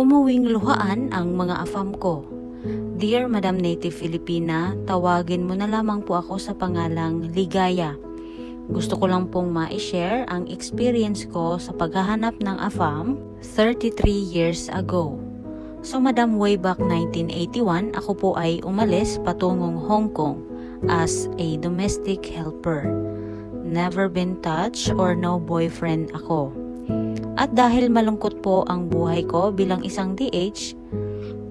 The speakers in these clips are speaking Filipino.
Umuwing luhaan ang mga afam ko. Dear Madam Native Filipina, tawagin mo na lamang po ako sa pangalang Ligaya. Gusto ko lang pong ma-share ang experience ko sa paghahanap ng AFAM 33 years ago. So Madam, way back 1981, ako po ay umalis patungong Hong Kong as a domestic helper. Never been touched or no boyfriend ako. At dahil malungkot po ang buhay ko bilang isang DH,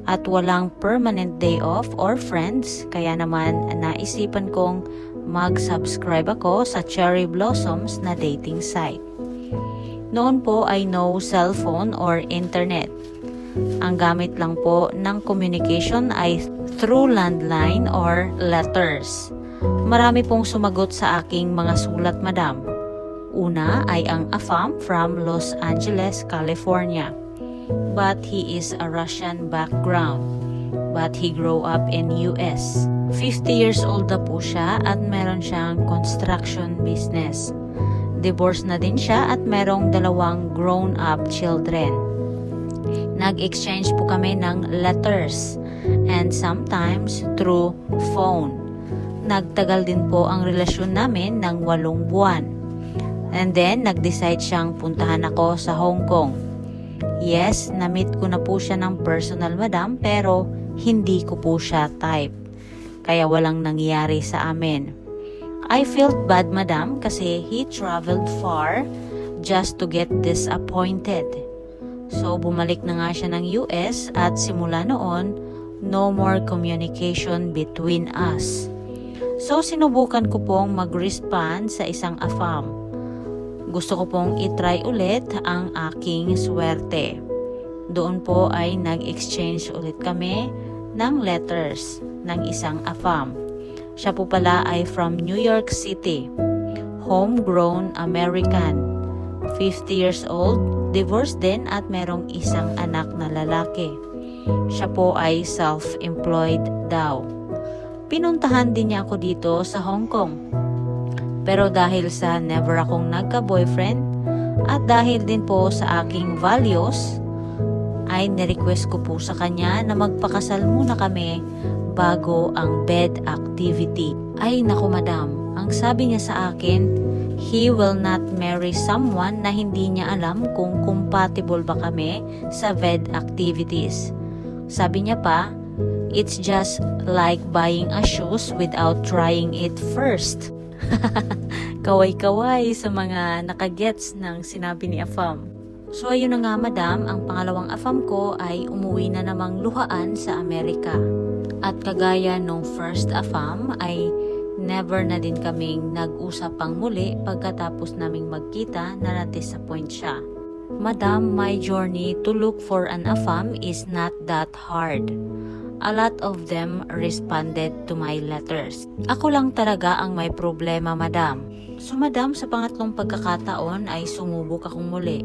at walang permanent day off or friends, kaya naman naisipan kong mag-subscribe ako sa Cherry Blossoms na dating site. Noon po ay no cellphone or internet. Ang gamit lang po ng communication ay through landline or letters. Marami pong sumagot sa aking mga sulat, madam. Una ay ang AFAM from Los Angeles, California. But he is a Russian background. But he grew up in US. 50 years old na po siya at meron siyang construction business. Divorced na din siya at merong dalawang grown-up children. Nag-exchange po kami ng letters and sometimes through phone. Nagtagal din po ang relasyon namin ng walong buwan. And then, nag-decide siyang puntahan ako sa Hong Kong. Yes, na-meet ko na po siya ng personal madam pero hindi ko po siya type. Kaya walang nangyari sa amin. I felt bad madam kasi he traveled far just to get disappointed. So bumalik na nga siya ng US at simula noon, no more communication between us. So sinubukan ko pong mag-respond sa isang AFAM. Gusto ko pong itry ulit ang aking swerte. Doon po ay nag-exchange ulit kami ng letters ng isang AFAM. Siya po pala ay from New York City. Homegrown American. 50 years old, divorced din at merong isang anak na lalaki. Siya po ay self-employed daw. Pinuntahan din niya ako dito sa Hong Kong. Pero dahil sa never akong nagka-boyfriend at dahil din po sa aking values, ay nirequest ko po sa kanya na magpakasal muna kami bago ang bed activity. Ay naku madam, ang sabi niya sa akin, he will not marry someone na hindi niya alam kung compatible ba kami sa bed activities. Sabi niya pa, it's just like buying a shoes without trying it first. Kaway-kaway sa mga nakagets ng sinabi ni Afam. So ayun na nga madam, ang pangalawang afam ko ay umuwi na namang luhaan sa Amerika. At kagaya nung first afam ay never na din kaming nag-usap pang muli pagkatapos naming magkita na na-disappoint siya. Madam, my journey to look for an afam is not that hard. A lot of them responded to my letters. Ako lang talaga ang may problema, madam. So madam, sa pangatlong pagkakataon ay sumubok akong muli.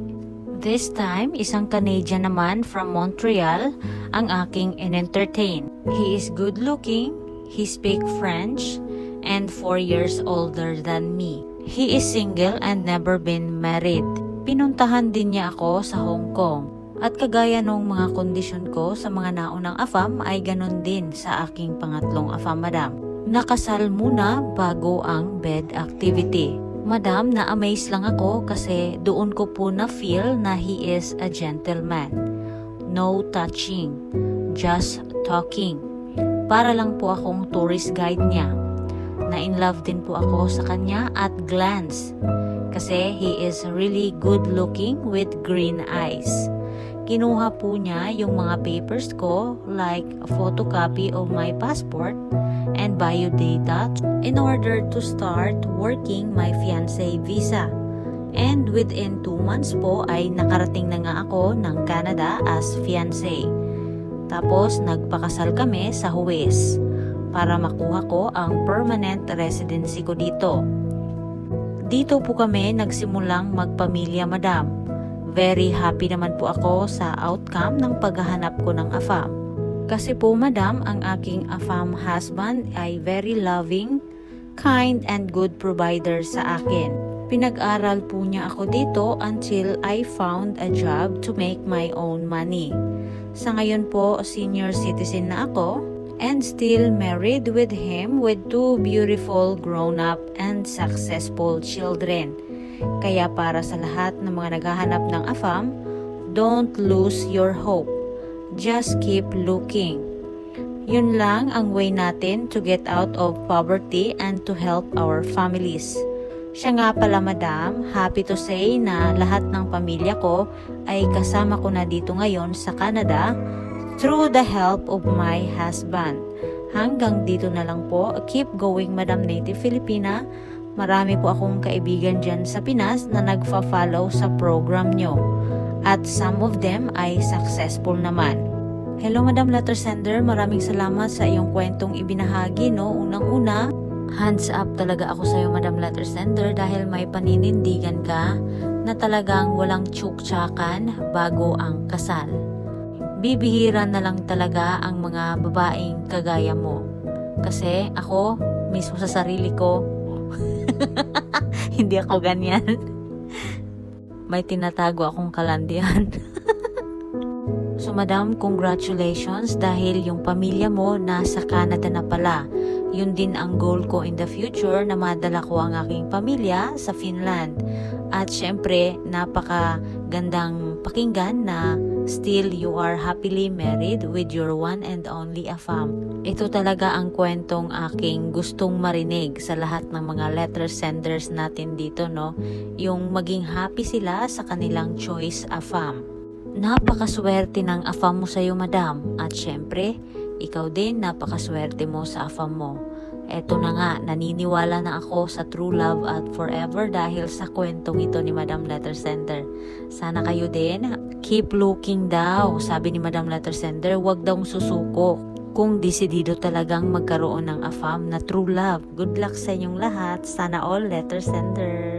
This time, isang Canadian naman from Montreal ang aking in-entertain. He is good looking, he speak French, and 4 years older than me. He is single and never been married. Pinuntahan din niya ako sa Hong Kong. At kagaya nung mga kondisyon ko sa mga naunang AFAM ay ganun din sa aking pangatlong AFAM, madam. Nakasal muna bago ang bed activity. Madam, na-amaze lang ako kasi doon ko po na-feel na he is a gentleman. No touching, just talking. Para lang po akong tourist guide niya. Na-in love din po ako sa kanya at glance. Kasi he is really good looking with green eyes. Kinuha po niya yung mga papers ko like a photocopy of my passport and biodata in order to start working my fiancé visa. And within 2 months po ay nakarating na nga ako ng Canada as fiancé. Tapos nagpakasal kami sa Huwes para makuha ko ang permanent residency ko dito. Dito po kami nagsimulang magpamilya madam. Very happy naman po ako sa outcome ng paghahanap ko ng AFAM. Kasi po madam, ang aking AFAM husband ay very loving, kind and good provider sa akin. Pinag-aral po niya ako dito until I found a job to make my own money. Sa ngayon po, senior citizen na ako and still married with him with two beautiful grown-up and successful children. Kaya para sa lahat ng mga naghahanap ng AFAM, don't lose your hope. Just keep looking. Yun lang ang way natin to get out of poverty and to help our families. Siya nga pala madam, happy to say na lahat ng pamilya ko ay kasama ko na dito ngayon sa Canada through the help of my husband. Hanggang dito na lang po, keep going Madam Native Filipina. Marami po akong kaibigan dyan sa Pinas na nagfa-follow sa program nyo. At some of them ay successful naman. Hello Madam Letter Sender, maraming salamat sa iyong kwentong ibinahagi no. Unang-una, hands up talaga ako sa iyo Madam Letter Sender dahil may paninindigan ka na talagang walang tsuktsakan bago ang kasal. Bibihira na lang talaga ang mga babaeng kagaya mo. Kasi ako, mismo sa sarili ko, hindi ako ganyan. May tinatago akong kalandian. So madam, congratulations dahil yung pamilya mo nasa Canada na pala. Yun din ang goal ko in the future na madala ko ang aking pamilya sa Finland. At syempre, napaka gandang pakinggan na still you are happily married with your one and only afam. Ito talaga ang kwentong aking gustong marinig sa lahat ng mga letter senders natin dito, no? Yung maging happy sila sa kanilang choice afam. Napakaswerte ng afam mo sa iyo, madam. At syempre, ikaw din napakaswerte mo sa afam mo. Eto na nga, naniniwala na ako sa true love at forever dahil sa kwentong ito ni Madam Letter Sender. Sana kayo din, keep looking daw. Sabi ni Madam Letter Sender, huwag daw susuko kung desidido talagang magkaroon ng afam na true love. Good luck sa inyong lahat. Sana all letter sender.